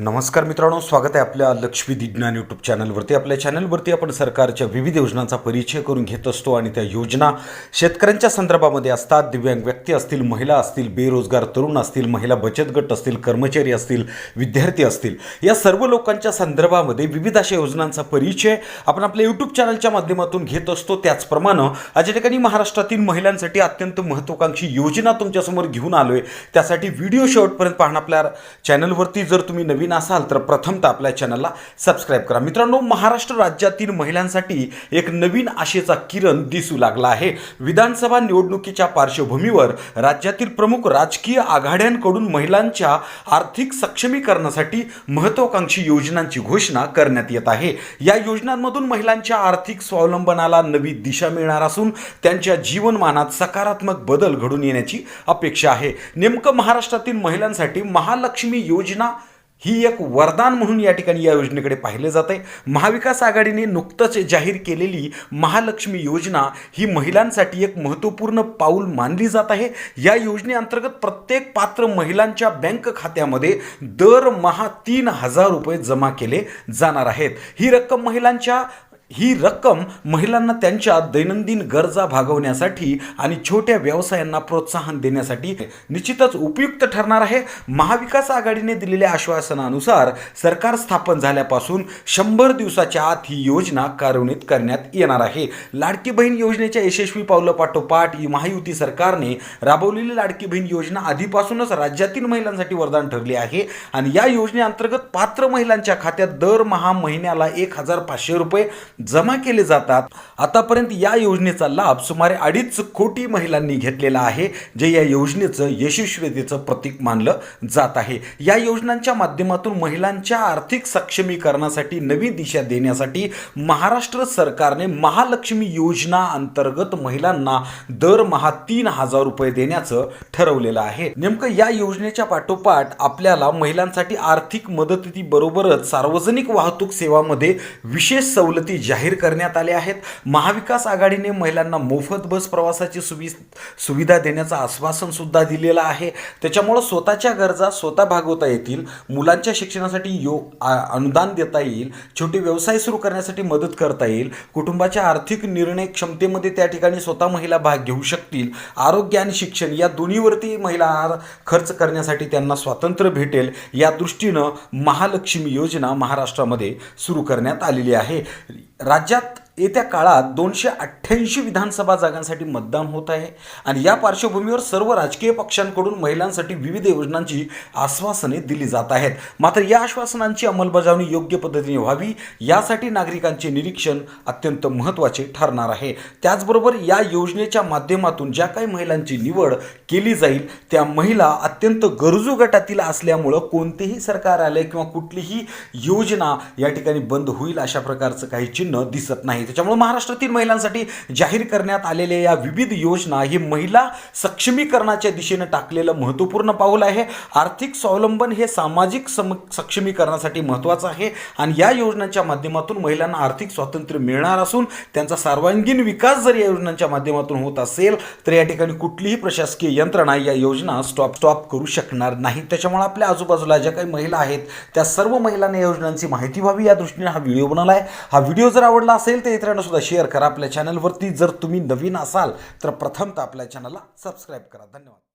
नमस्कार मित्रांनो स्वागत आहे आपल्या लक्ष्मी दिज्ञान यूट्यूब चॅनलवरती आपल्या चॅनलवरती आपण सरकारच्या विविध योजनांचा परिचय करून घेत असतो आणि त्या योजना शेतकऱ्यांच्या संदर्भामध्ये असतात. दिव्यांग व्यक्ती असतील महिला असतील बेरोजगार तरुण असतील महिला बचत गट असतील कर्मचारी असतील विद्यार्थी असतील या सर्व लोकांच्या संदर्भामध्ये विविध अशा योजनांचा परिचय आपण आपल्या यूट्यूब चॅनलच्या माध्यमातून घेत असतो. त्याचप्रमाणे आज या ठिकाणी महाराष्ट्रातील महिलांसाठी अत्यंत महत्त्वाकांक्षी योजना तुमच्यासमोर घेऊन आलो आहे त्यासाठी व्हिडिओ शेवटपर्यंत पाहणं आपल्या चॅनलवरती जर तुम्ही नवीन असाल तर प्रथमतः आपल्या चॅनलला सबस्क्राईब करा. मित्रांनो महाराष्ट्र राज्यातील महिलांसाठी एक नवीन आशेचा किरण दिसू लागला आहे. विधानसभा निवडणुकीच्या पार्श्वभूमीवर राज्यातील प्रमुख राजकीय आघाड्यांकडून महिलांच्या आर्थिक सक्षमीकरणासाठी महत्वाकांक्षी योजनांची घोषणा करण्यात येत आहे. या योजनांमधून महिलांच्या आर्थिक स्वावलंबनाला नवी दिशा मिळणार असून त्यांच्या जीवनमानात सकारात्मक बदल घडून येण्याची अपेक्षा आहे. नेमकं महाराष्ट्रातील महिलांसाठी महालक्ष्मी योजना ही एक वरदान म्हणून या ठिकाणी या योजनेकडे पाहिले जात आहे महाविकास आघाडीने नुकतंच जाहीर केलेली महालक्ष्मी योजना ही महिलांसाठी एक महत्त्वपूर्ण पाऊल मानली जात आहे. या योजनेअंतर्गत प्रत्येक पात्र महिलांच्या बँक खात्यामध्ये दरमहा तीन हजार रुपये जमा केले जाणार आहेत. ही रक्कम महिलांच्या ही रक्कम महिलांना त्यांच्या दैनंदिन गरजा भागवण्यासाठी आणि छोट्या व्यवसायांना प्रोत्साहन देण्यासाठी निश्चितच उपयुक्त ठरणार आहे. महाविकास आघाडीने दिलेल्या आश्वासनानुसार सरकार स्थापन झाल्यापासून शंभर दिवसाच्या आत ही योजना कार्यान्वित करण्यात येणार आहे. लाडकी बहीण योजनेच्या यशस्वी पावलं पाठोपाठ ही महायुती सरकारने राबवलेली लाडकी बहीण योजना आधीपासूनच राज्यातील महिलांसाठी वरदान ठरली आहे आणि या योजनेअंतर्गत पात्र महिलांच्या खात्यात दरमहा महिन्याला एक हजार पाचशे रुपये जमा केले जातात. आतापर्यंत या योजनेचा लाभ सुमारे अडीच कोटी महिलांनी घेतलेला आहे जे या योजनेचं यशस्वीतेचं प्रतीक मानलं जात आहे. या योजनांच्या माध्यमातून महिलांच्या आर्थिक सक्षमीकरणासाठी नवी दिशा देण्यासाठी महाराष्ट्र सरकारने महालक्ष्मी योजना अंतर्गत महिलांना दरमहा तीन हजार रुपये देण्याचं ठरवलेलं आहे. नेमकं या योजनेच्या पाठोपाठ आपल्याला महिलांसाठी आर्थिक मदतीबरोबरच सार्वजनिक वाहतूक सेवामध्ये विशेष सवलती जाहीर करण्यात आले आहेत. महाविकास आघाडीने महिलांना मोफत बस प्रवासाची सुवि सुविधा देण्याचं आश्वासनसुद्धा दिलेलं आहे. त्याच्यामुळं स्वतःच्या गरजा स्वतः भागवता येतील. मुलांच्या शिक्षणासाठी यो आ- अनुदान देता येईल. छोटे व्यवसाय सुरू करण्यासाठी मदत करता येईल. कुटुंबाच्या आर्थिक निर्णय क्षमतेमध्ये त्या ठिकाणी स्वतः महिला भाग घेऊ शकतील. आरोग्य आणि शिक्षण या दोन्हीवरती महिला खर्च करण्यासाठी त्यांना स्वातंत्र्य भेटेल. या दृष्टीनं महालक्ष्मी योजना महाराष्ट्रामध्ये सुरू करण्यात आलेली आहे. राज्यात येत्या काळात दोनशे अठ्ठ्याऐंशी विधानसभा जागांसाठी मतदान होत आहे आणि या पार्श्वभूमीवर सर्व राजकीय पक्षांकडून महिलांसाठी विविध योजनांची आश्वासने दिली जात आहेत. मात्र या आश्वासनांची अंमलबजावणी योग्य पद्धतीने व्हावी यासाठी नागरिकांचे निरीक्षण अत्यंत महत्त्वाचे ठरणार आहे. त्याचबरोबर या योजनेच्या माध्यमातून ज्या काही महिलांची निवड केली जाईल त्या महिला अत्यंत गरजू गटातील असल्यामुळं कोणतेही सरकार आलं किंवा कुठलीही योजना या ठिकाणी बंद होईल अशा प्रकारचं काही चिन्ह दिसत नाही त्याच्यामुळे महाराष्ट्रातील महिलांसाठी जाहीर करण्यात आलेल्या या विविध योजना ही महिला सक्षमीकरणाच्या दिशेनं टाकलेलं महत्त्वपूर्ण पाऊल आहे. आर्थिक स्वावलंबन हे सामाजिक सम सक्षमीकरणासाठी महत्त्वाचं आहे आणि या योजनांच्या माध्यमातून महिलांना आर्थिक स्वातंत्र्य मिळणार असून त्यांचा सर्वांगीण विकास जर या योजनांच्या माध्यमातून होत असेल तर या ठिकाणी कुठलीही प्रशासकीय यंत्रणा या योजना स्टॉप स्टॉप करू शकणार नाही. त्याच्यामुळे आपल्या आजूबाजूला ज्या काही महिला आहेत त्या सर्व महिलांना या योजनांची माहिती व्हावी या दृष्टीने हा व्हिडिओ बनवला आहे. हा व्हिडिओ जर आवडला असेल तर इतरांना सुद्धा शेअर करा आपल्या चॅनलवरती जर तुम्ही नवीन असाल तर प्रथमतः आपल्या चॅनलला सबस्क्राईब करा. धन्यवाद.